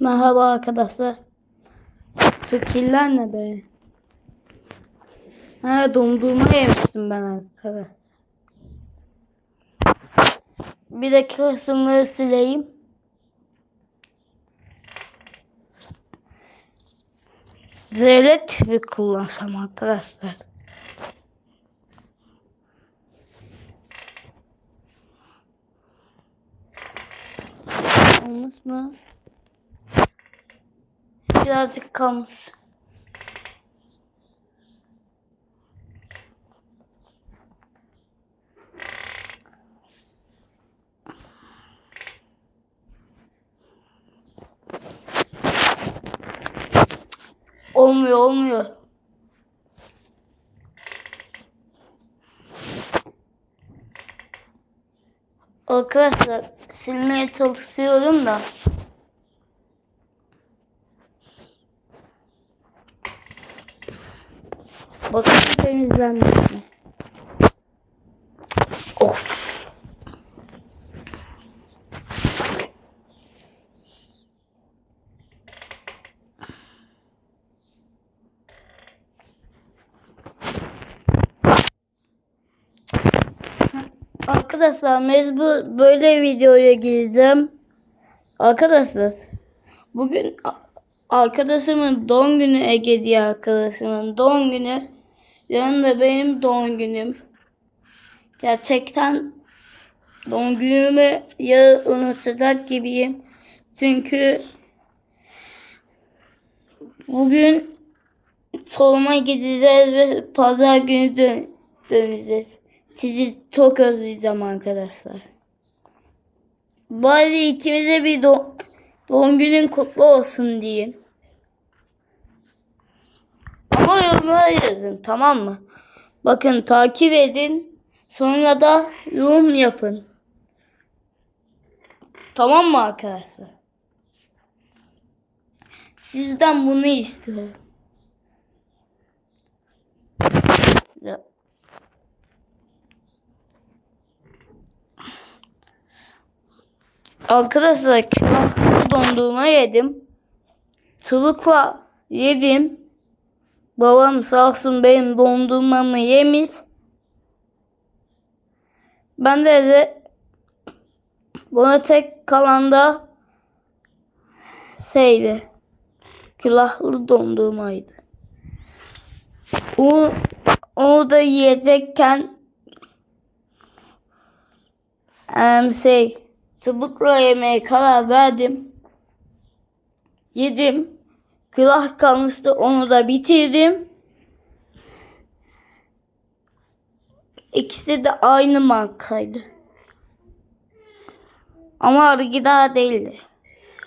Merhaba arkadaşlar. Şekiller ne be? Ha dondurma yemiştim ben arkadaşlar. Bir dakika şunları sileyim. Zelet mi kullansam arkadaşlar? Olmuş mu? Birazcık kalmış. Olmuyor olmuyor. Arkadaşlar silmeye çalışıyorum da. Bakın temizlenmiş mi? Of. Arkadaşlar mecbur böyle videoya gireceğim. Arkadaşlar bugün arkadaşımın doğum günü Ege diye arkadaşımın doğum günü. Yarın da benim doğum günüm. Gerçekten doğum günümü ya unutacak gibiyim. Çünkü bugün soruma gideceğiz ve pazar günü dön döneceğiz. Sizi çok özleyeceğim arkadaşlar. Bari ikimize bir do- doğum günün kutlu olsun deyin. Ama yorumlara yazın tamam mı? Bakın takip edin. Sonra da yorum yapın. Tamam mı arkadaşlar? Sizden bunu istiyorum. Ya- Arkadaşlar dondurma yedim. Çubukla yedim. Babam sağ olsun benim dondurmamı yemiş. Ben de, de buna tek kalan da şeydi. Külahlı dondurmaydı. O, onu da yiyecekken em, şey çubukla yemeye karar verdim. Yedim. Külah kalmıştı onu da bitirdim. İkisi de aynı markaydı. Ama Algida değildi.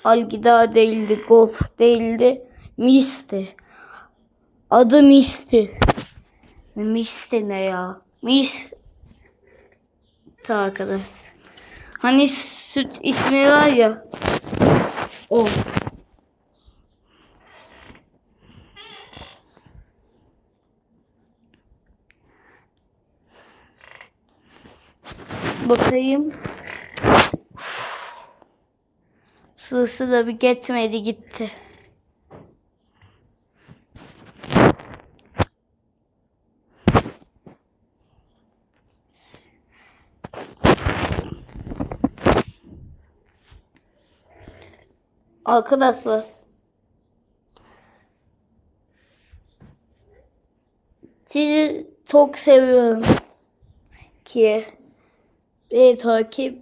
Algida değildi, Golf değildi, Mis'ti. Adı Mis'ti. Mis'ti ne ya? Mis. arkadaş. Hani süt ismi var ya. O. Bakayım. Sırası da bir geçmedi gitti. Arkadaşlar. Sizi çok seviyorum ki beni takip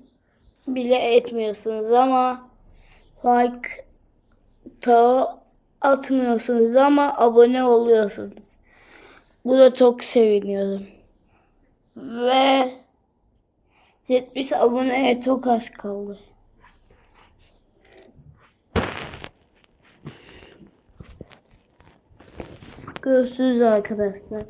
bile etmiyorsunuz ama like da atmıyorsunuz ama abone oluyorsunuz. Buna çok seviniyorum. Ve 70 aboneye çok az kaldı. Görüşürüz arkadaşlar.